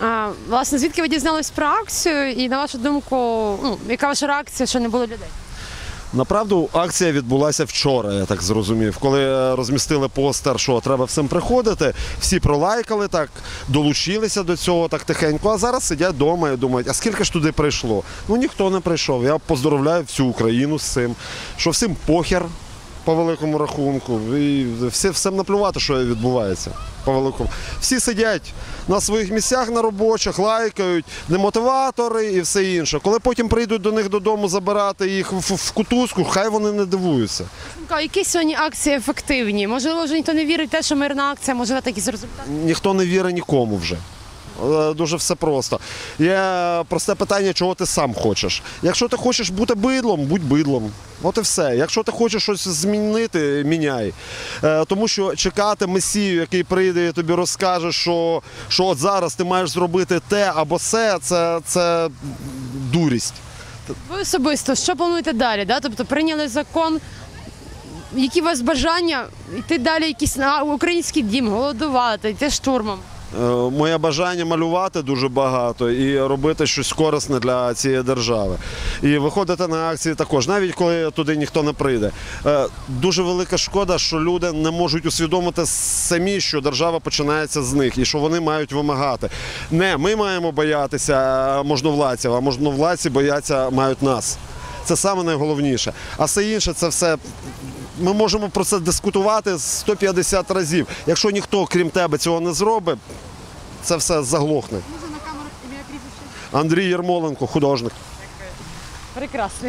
А, власне, звідки ви дізнались про акцію? І на вашу думку, ну, яка ваша реакція, що не було людей? Направду акція відбулася вчора, я так зрозумів. Коли е, розмістили постер, що треба всім приходити, всі пролайкали так, долучилися до цього так тихенько. А зараз сидять вдома і думають, а скільки ж туди прийшло? Ну ніхто не прийшов. Я поздоровляю всю Україну з цим, що всім похер по великому рахунку. І всі, всім наплювати, що відбувається. По великому. Всі сидять на своїх місцях на робочих, лайкають, демотиватори і все інше. Коли потім прийдуть до них додому забирати їх в, в- кутузку, хай вони не дивуються. Які сьогодні акції ефективні? Можливо, вже ніхто не вірить в те, що мирна акція може дати якісь результати? Ніхто не вірить нікому вже. Е, Дуже все просто. Є просте питання, чого ти сам хочеш. Якщо ти хочеш бути бидлом, будь бидлом. От і все. Якщо ти хочеш щось змінити, міняй. Е, тому що чекати месію, який прийде і тобі розкаже, що, що от зараз ти маєш зробити те або все, це, це дурість. Ви особисто що плануєте далі? Да? Тобто прийняли закон. Які у вас бажання йти далі, якийсь на український дім, голодувати, йти штурмом? Е, Моє бажання малювати дуже багато і робити щось корисне для цієї держави. І виходити на акції також, навіть коли туди ніхто не прийде. Е, Дуже велика шкода, що люди не можуть усвідомити самі, що держава починається з них і що вони мають вимагати. Не ми маємо боятися е, можновладців, а можновладці бояться мають нас. Це найголовніше. А все інше це все ми можемо про це дискутувати 150 разів. Якщо ніхто, крім тебе, цього не зробить, це все заглохне. Можна на камеру ім'я прізвище? Андрій Єрмоленко, художник. Прекрасно.